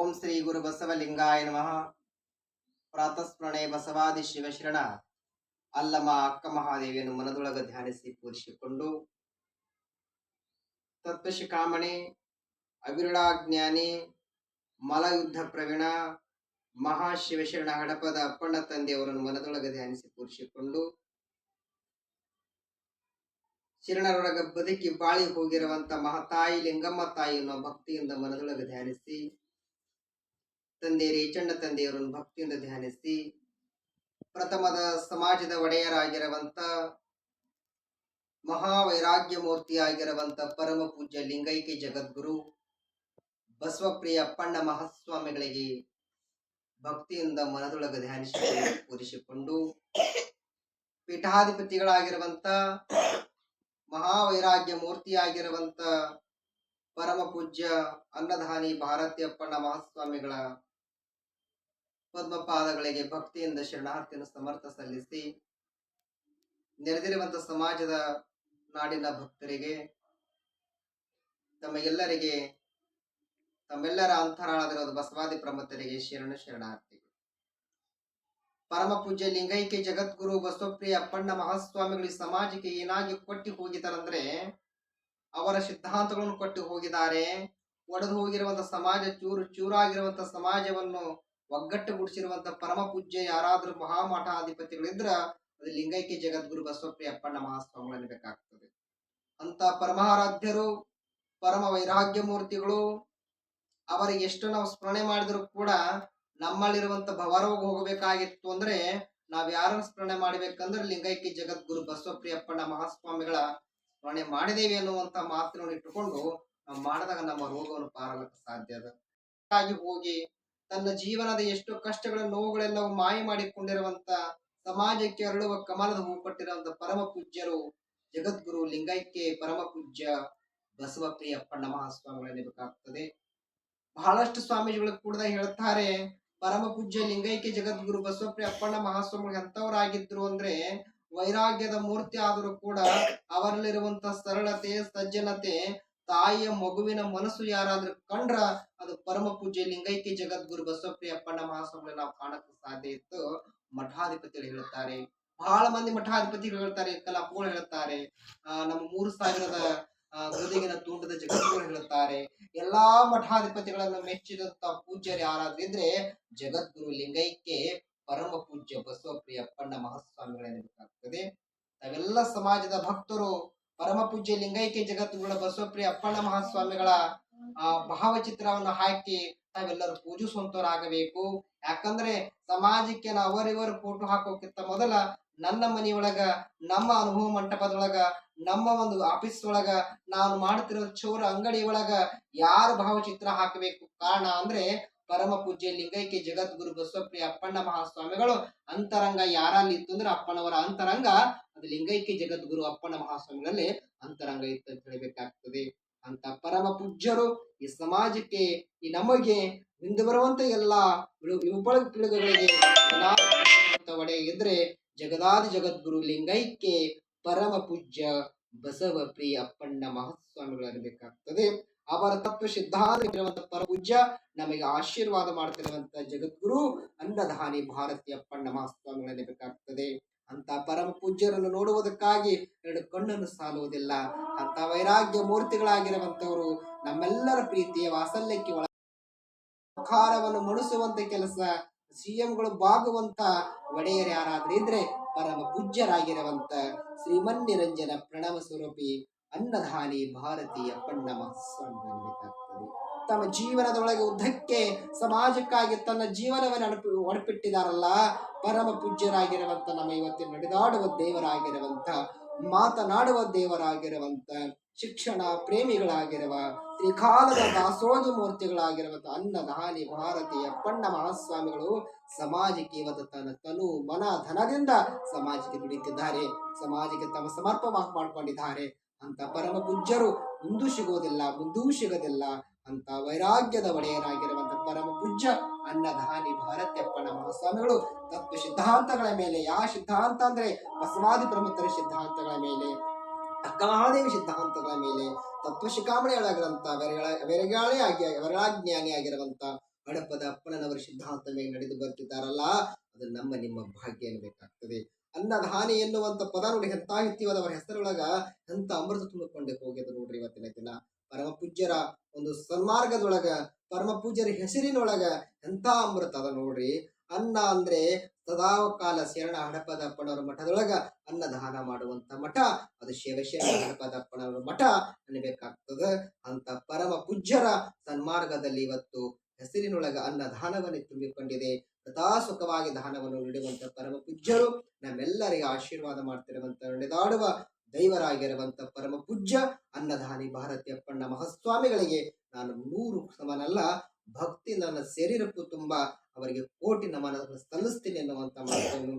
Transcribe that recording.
ಓಂ ಶ್ರೀ ಗುರು ಬಸವಲಿಂಗಾಯ ನಮಃ. ಪ್ರಾತಸ್ಮರಣೆ ಬಸವಾದಿ ಶಿವಶರಣ. ಅಲ್ಲಮ ಅಕ್ಕ ಮಹಾದೇವಿಯನ್ನು ಮನದೊಳಗ ಧ್ಯಾನಿಸಿ ಪೂರಿಸಿಕೊಂಡು ತತ್ವಶಿಖಾಮಣಿ, ಅವಿರಳಾಜ್ಞಾನಿ, ಮಲಯುದ್ಧ ಪ್ರವೀಣ, ಮಹಾಶಿವಶರಣ ಹಡಪದ ಅಪ್ಪಣ್ಣ ತಂದೆಯವರನ್ನು ಮನದೊಳಗ ಧ್ಯಾನಿಸಿ ಪೂರಿಸಿಕೊಂಡು ಶರಣರೊಳಗ ಬದುಕಿ ಬಾಳಿ ಹೋಗಿರುವಂತ ಮಹತಾಯಿ ಲಿಂಗಮ್ಮ ತಾಯಿಯನ್ನು ಭಕ್ತಿಯಿಂದ ಮನದೊಳಗೆ ಧ್ಯಾನಿಸಿ ತಂದೆ ರೇಚಣ್ಣ ತಂದೆಯವರನ್ನು ಭಕ್ತಿಯಿಂದ ಧ್ಯಾನಿಸಿ ಪ್ರಥಮದ ಸಮಾಜದ ಒಡೆಯರಾಗಿರುವಂತ ಮಹಾವೈರಾಗ್ಯ ಮೂರ್ತಿಯಾಗಿರುವಂತ ಪರಮ ಪೂಜ್ಯ ಲಿಂಗೈಕ್ಯ ಜಗದ್ಗುರು ಬಸವಪ್ರಿಯ ಅಪ್ಪಣ್ಣ ಮಹಾಸ್ವಾಮಿಗಳಿಗೆ ಭಕ್ತಿಯಿಂದ ಮನದೊಳಗ ಧ್ಯಾನಿಸಿ ಪೂಜಿಸಿಕೊಂಡು ಪೀಠಾಧಿಪತಿಗಳಾಗಿರುವಂತ ಮಹಾವೈರಾಗ್ಯ ಮೂರ್ತಿಯಾಗಿರುವಂತ ಪರಮ ಪೂಜ್ಯ ಅನ್ನಧಾನಿ ಭಾರತೀಯಪ್ಪಣ್ಣ ಮಹಾಸ್ವಾಮಿಗಳ ಪದ್ಮಪಾದಗಳಿಗೆ ಭಕ್ತಿಯಿಂದ ಶರಣಾರ್ಥಿಯನ್ನು ಸಮರ್ಥ ಸಲ್ಲಿಸಿ ನೆರೆದಿರುವಂತ ಸಮಾಜದ ನಾಡಿನ ಭಕ್ತರಿಗೆ ತಮಗೆಲ್ಲರಿಗೆ ತಮ್ಮೆಲ್ಲರ ಅಂತರಾಳದಿರೋದು ಬಸವಾದಿ ಪ್ರಮತರಿಗೆ ಶರಣ ಶರಣಾರ್ಥಿಗಳು ಪರಮ ಪೂಜ್ಯ ಲಿಂಗೈಕ್ಯ ಜಗದ್ಗುರು ಬಸವಪ್ರಿಯ ಅಪ್ಪಣ್ಣ ಮಹಾಸ್ವಾಮಿಗಳು ಸಮಾಜಕ್ಕೆ ಏನಾಗಿ ಕೊಟ್ಟಿ ಹೋಗಿದ್ದಾರಂದ್ರೆ, ಅವರ ಸಿದ್ಧಾಂತಗಳನ್ನು ಕೊಟ್ಟು ಹೋಗಿದ್ದಾರೆ. ಒಡೆದು ಹೋಗಿರುವಂತ ಸಮಾಜ ಚೂರು ಚೂರಾಗಿರುವಂತ ಸಮಾಜವನ್ನು ಒಗ್ಗಟ್ಟುಗೂಡಿಸಿರುವಂತ ಪರಮ ಪೂಜ್ಯ ಯಾರಾದ್ರೂ ಮಹಾಮಠಾಧಿಪತಿಗಳಿದ್ರ ಅದು ಲಿಂಗೈಕ್ಯ ಜಗದ್ಗುರು ಬಸವಪ್ರಿಯ ಅಪ್ಪಣ್ಣ ಮಹಾಸ್ವಾಮಿಗಳು ಬೇಕಾಗ್ತದೆ. ಅಂತ ಪರಮಹಾರಾಧ್ಯರು, ಪರಮ ವೈರಾಗ್ಯ ಮೂರ್ತಿಗಳು ಅವರಿಗೆ ಎಷ್ಟು ನಾವು ಸ್ಮರಣೆ ಮಾಡಿದ್ರು ಕೂಡ ನಮ್ಮಲ್ಲಿರುವಂತ ಭವರೋಗ ಹೋಗಬೇಕಾಗಿತ್ತು ಅಂದ್ರೆ ನಾವ್ ಯಾರನ್ನ ಸ್ಮರಣೆ ಮಾಡ್ಬೇಕಂದ್ರೆ ಲಿಂಗೈಕ್ಯ ಜಗದ್ಗುರು ಬಸವಪ್ರಿಯಪ್ಪಣ್ಣ ಮಹಾಸ್ವಾಮಿಗಳ ಸ್ಮರಣೆ ಮಾಡಿದೇವೆ ಅನ್ನುವಂತ ಮಾತನ್ನು ಇಟ್ಟುಕೊಂಡು ನಾವು ಮಾಡಿದಾಗ ನಮ್ಮ ರೋಗವನ್ನು ಪಾರಲಕ್ಕೆ ಸಾಧ್ಯ ಅದ. ಹೋಗಿ ತನ್ನ ಜೀವನದ ಎಷ್ಟು ಕಷ್ಟಗಳ, ನೋವುಗಳೆಲ್ಲವೂ ಮಾಯ ಮಾಡಿಕೊಂಡಿರುವಂತ ಸಮಾಜಕ್ಕೆ ಅರಳುವ ಕಮಲದ ಹೂ ಪರಮ ಪೂಜ್ಯರು ಜಗದ್ಗುರು ಲಿಂಗೈಕ್ಯ ಪರಮ ಪೂಜ್ಯ ಬಸವಪ್ರಿಯ ಅಪ್ಪಣ್ಣ ಮಹಾಸ್ವಾಮಿಗಳ ಬೇಕಾಗ್ತದೆ ಬಹಳಷ್ಟು ಸ್ವಾಮೀಜಿಗಳು ಕೂಡ ಹೇಳ್ತಾರೆ ಪರಮ ಪೂಜ್ಯ ಲಿಂಗೈಕ್ಯ ಜಗದ್ಗುರು ಬಸವಪ್ರಿಯ ಅಪ್ಪಣ್ಣ ಮಹಾಸ್ವಾಮಿಗಳು ಎಂತವರಾಗಿದ್ರು ಅಂದ್ರೆ ವೈರಾಗ್ಯದ ಮೂರ್ತಿ ಆದರೂ ಕೂಡ ಅವರಲ್ಲಿರುವಂತ ಸರಳತೆ, ಸಜ್ಜನತೆ ತಾಯಿಯ ಮಗುವಿನ ಮನಸ್ಸು ಯಾರಾದ್ರೂ ಕಂಡ್ರ ಅದು ಪರಮ ಪೂಜ್ಯ ಲಿಂಗೈಕ್ಯ ಜಗದ್ಗುರು ಬಸವಪ್ರಿಯ ಅಪ್ಪಣ್ಣ ಮಹಾಸ್ವಾಮಿಗಳು ನಾವು ಕಾಣಕ್ಕೆ ಸಾಧ್ಯ ಇತ್ತು. ಮಠಾಧಿಪತಿಗಳು ಹೇಳುತ್ತಾರೆ ಬಹಳ ಮಂದಿ ಮಠಾಧಿಪತಿಗಳು ಹೇಳ್ತಾರೆ, ಕಲಾಪಗಳು ಹೇಳ್ತಾರೆ. ನಮ್ಮ ಮೂರು ಸಾವಿರದ ಗದಗಿನ ತೂಂಡದ ಜಗದ್ಗುರು ಹೇಳುತ್ತಾರೆ ಎಲ್ಲಾ ಮಠಾಧಿಪತಿಗಳನ್ನು ಮೆಚ್ಚಿದಂತ ಪೂಜ್ಯರು ಯಾರಾದ್ರೂ ಇದ್ರೆ ಜಗದ್ಗುರು ಲಿಂಗೈಕ್ಯ, ಪರಮ ಪೂಜ್ಯ ಬಸವಪ್ರಿಯ ಅಪ್ಪಣ್ಣ ಮಹಾಸ್ವಾಮಿಗಳೇನಬೇಕಾಗ್ತದೆ ನಾವೆಲ್ಲ ಸಮಾಜದ ಭಕ್ತರು ಪರಮ ಪೂಜ್ಯ ಲಿಂಗೈಕ್ಯ ಜಗದ್ಗುರುಗಳ ಬಸವಪ್ರಿಯ ಅಪ್ಪಣ್ಣ ಮಹಾಸ್ವಾಮಿಗಳ, ಆ, ಭಾವಚಿತ್ರವನ್ನು ಹಾಕಿ ನಾವೆಲ್ಲರೂ ಪೂಜಿಸುವಂತವರಾಗಬೇಕು. ಯಾಕಂದ್ರೆ ಸಮಾಜಕ್ಕೆ ನಾವು ಅವರಿವರು ಫೋಟೋ ಹಾಕೋಕ್ಕಿಂತ ಮೊದಲ ನನ್ನ ಮನೆಯೊಳಗ, ನಮ್ಮ ಅನುಭವ ಮಂಟಪದೊಳಗ, ನಮ್ಮ ಒಂದು ಆಫೀಸ್ ಒಳಗ ನಾನು ಮಾಡ್ತಿರೋ ಚೋರ ಅಂಗಡಿ ಒಳಗ ಯಾರು ಭಾವಚಿತ್ರ ಹಾಕಬೇಕು? ಕಾರಣ ಅಂದ್ರೆ ಪರಮ ಪೂಜ್ಯ ಲಿಂಗೈಕ್ಯ ಜಗದ್ಗುರು ಬಸವಪ್ರಿಯ ಅಪ್ಪಣ್ಣ ಮಹಾಸ್ವಾಮಿಗಳು ಅಂತರಂಗ ಯಾರಲ್ಲಿ ಇತ್ತು ಅಂದ್ರೆ ಅಪ್ಪನವರ ಅಂತರಂಗ ಅದು ಲಿಂಗೈಕ್ಯ ಜಗದ್ಗುರು ಅಪ್ಪಣ್ಣ ಮಹಾಸ್ವಾಮಿಗಳಲ್ಲಿ ಅಂತರಂಗ ಇತ್ತು ಅಂತ ಹೇಳಬೇಕಾಗ್ತದೆ. ಅಂತ ಪರಮ ಪೂಜ್ಯರು ಈ ಸಮಾಜಕ್ಕೆ, ಈ ನಮಗೆ ಮುಂದೆ ಬರುವಂತ ಎಲ್ಲಾ ವಿಪಳ ಪಿಳುಗಳಿಗೆ ಒಡೆ ಇದ್ರೆ ಜಗದಾದಿ ಜಗದ್ಗುರು ಲಿಂಗೈಕ್ಯ ಪರಮ ಪೂಜ್ಯ ಬಸವ ಪ್ರಿಯ ಅಪ್ಪಣ್ಣ ಮಹಾಸ್ವಾಮಿಗಳಾಗಬೇಕಾಗ್ತದೆ. ಅವರ ತತ್ವ ಸಿದ್ಧಾಂತ ಇರುವಂತ ಪರ ಪೂಜ್ಯ ನಮಗೆ ಆಶೀರ್ವಾದ ಮಾಡ್ತಿರುವಂತ ಜಗದ್ಗುರು ಅನ್ನಧಾನಿ ಭಾರತೀಯ ಪಣ್ಣ ಮಹಾಸ್ವಾಮಿಗಳನ್ನೇ ಬೇಕಾಗ್ತದೆ. ಅಂತ ಪರಮ ಪೂಜ್ಯರನ್ನು ನೋಡುವುದಕ್ಕಾಗಿ ಎರಡು ಕಣ್ಣನ್ನು ಸಾಲುವುದಿಲ್ಲ. ಅಂತ ವೈರಾಗ್ಯ ಮೂರ್ತಿಗಳಾಗಿರುವಂತವರು ನಮ್ಮೆಲ್ಲರ ಪ್ರೀತಿಯ ವಾಸಲ್ಯಕ್ಕೆ ಒಳ ಮುಖಾರವನ್ನು ಮುಡಿಸುವಂತ ಕೆಲಸ, ಸಿಎಂಗಳು ಬಾಗುವಂತ ಒಡೆಯರ್ ಯಾರಾದ್ರೂ ಇದ್ರೆ ಪರಮ ಪೂಜ್ಯರಾಗಿರುವಂತ ಶ್ರೀಮನ್ನಿರಂಜನ ಪ್ರಣವ ಸ್ವರೂಪಿ ಅನ್ನಧಾನಿ ಭಾರತೀಯ ಪಣ್ಣ ಮಹಾಸ್ವಾಮಿಗಳಾಗಬೇಕಾಗ್ತದೆ ತಮ್ಮ ಜೀವನದೊಳಗೆ ಉದ್ದಕ್ಕೆ ಸಮಾಜಕ್ಕಾಗಿ ತನ್ನ ಜೀವನವನ್ನು ಅಣಪಿ ಒಡಪಿಟ್ಟಿದಾರಲ್ಲ ಪರಮ ಪೂಜ್ಯರಾಗಿರುವಂತ ನಮ್ಮ ಇವತ್ತಿನ ನಡೆದಾಡುವ ದೇವರಾಗಿರುವಂತ, ಮಾತನಾಡುವ ದೇವರಾಗಿರುವಂತ, ಶಿಕ್ಷಣ ಪ್ರೇಮಿಗಳಾಗಿರುವ, ತ್ರಿಕಾಲದ ದಾಸೋಹಿ ಮೂರ್ತಿಗಳಾಗಿರುವಂತ ಅನ್ನದಾನಿ ಭಾರತೀಯ ಪಣ್ಣ ಮಹಾಸ್ವಾಮಿಗಳು ಸಮಾಜಕ್ಕೆ ಇವತ್ತು ತನ್ನ ತನು ಮನ ಧನದಿಂದ ಸಮಾಜಕ್ಕೆ ದುಡಿತಿದ್ದಾರೆ ಸಮಾಜಕ್ಕೆ ತಮ್ಮ ಸಮರ್ಪಣ ಮಾಡಿಕೊಂಡಿದ್ದಾರೆ. ಅಂತ ಪರಮ ಪೂಜ್ಯರು ಮುಂದೂ ಸಿಗೋದಿಲ್ಲ ಮುಂದೂ ಸಿಗೋದಿಲ್ಲ ಅಂತ ವೈರಾಗ್ಯದ ಒಡೆಯರಾಗಿರುವಂತ ಪರಮ ಪೂಜ್ಯ ಅನ್ನಧಾನಿ ಭಾರತ್ಯಪ್ಪನ ಮಹಾಸ್ವಾಮಿಗಳು ತತ್ವ ಸಿದ್ಧಾಂತಗಳ ಮೇಲೆ ಯಾವ ಸಿದ್ಧಾಂತ ಅಂದ್ರೆ ಬಸವಾದಿ ಪ್ರಮುಖರ ಸಿದ್ಧಾಂತಗಳ ಮೇಲೆ, ಅಕ್ಕ ಮಹಾದೇವಿ ಸಿದ್ಧಾಂತಗಳ ಮೇಲೆ, ತತ್ವ ಶಿಖಾಮಣಿಗಳಾಗಿರುವಂತ ವೆರಗಳ ಆಗಿ, ವೆರಳಾಜ್ಞಾನಿ ಆಗಿರುವಂತ ಹಡಪದ ಅಪ್ಪನವರ ಸಿದ್ಧಾಂತ ಮೇಲೆ ನಡೆದು ಬರ್ತಿದ್ದಾರಲ್ಲ, ಅದು ನಮ್ಮ ನಿಮ್ಮ ಭಾಗ್ಯ ಎನ್ನಬೇಕಾಗ್ತದೆ. ಅನ್ನದಾನಿ ಎನ್ನುವಂತ ಪದ ನೋಡಿ ಎಂತ ಹಿತ್ತಿವಾದವರ ಹೆಸರೊಳಗ ಎಂತ ಅಮೃತ ತುಂಬಿಕೊಂಡೆ ಹೋಗಿದ್ರು ನೋಡ್ರಿ ಇವತ್ತಿನ ದಿನ. ಪರಮ ಪೂಜ್ಯರ ಒಂದು ಸನ್ಮಾರ್ಗದೊಳಗ ಪರಮ ಪೂಜ್ಯರ ಹೆಸರಿನೊಳಗ ಎಂತ ಅಮೃತ ಅದ ನೋಡ್ರಿ. ಅನ್ನ ಅಂದ್ರೆ ಸದಾ ಕಾಲ ಶರಣ ಹಡಪದ ಅಪ್ಪನವರ ಮಠದೊಳಗ ಅನ್ನದಾನ ಮಾಡುವಂತ ಮಠ. ಅದು ಶಿವಶರಣ ಹಡಪದ ಅಪ್ಪನವರ ಮಠ ಅನ್ನಬೇಕಾಗ್ತದ ಅಂತ ಪರಮ ಪೂಜ್ಯರ ಸನ್ಮಾರ್ಗದಲ್ಲಿ ಇವತ್ತು ಹೆಸರಿನೊಳಗ ಅನ್ನದಾನವನ್ನೇ ತುಂಬಿಕೊಂಡಿದೆ. ಸದಾ ಸುಖವಾಗಿ ದಾನವನ್ನು ನೀಡುವಂತ ಪರಮ ಪೂಜ್ಯರು ನಮ್ಮೆಲ್ಲರಿಗೆ ಆಶೀರ್ವಾದ ಮಾಡ್ತಿರುವಂತ, ನಡೆದಾಡುವ ದೈವರಾಗಿರುವಂತ ಪರಮ ಪೂಜ್ಯ ಅನ್ನದಾನಿ ಭಾರತೀಯಪ್ಪಣ್ಣ ಮಹಾಸ್ವಾಮಿಗಳಿಗೆ ನಾನು ನೂರು ಸಮನಲ್ಲ, ಭಕ್ತಿ ನನ್ನ ಶರೀರಕ್ಕೂ ತುಂಬಾ, ಅವರಿಗೆ ಕೋಟಿ ನಮನ ಸಲ್ಲಿಸ್ತೀನಿ ಎನ್ನುವಂತ ಮಾತನ್ನು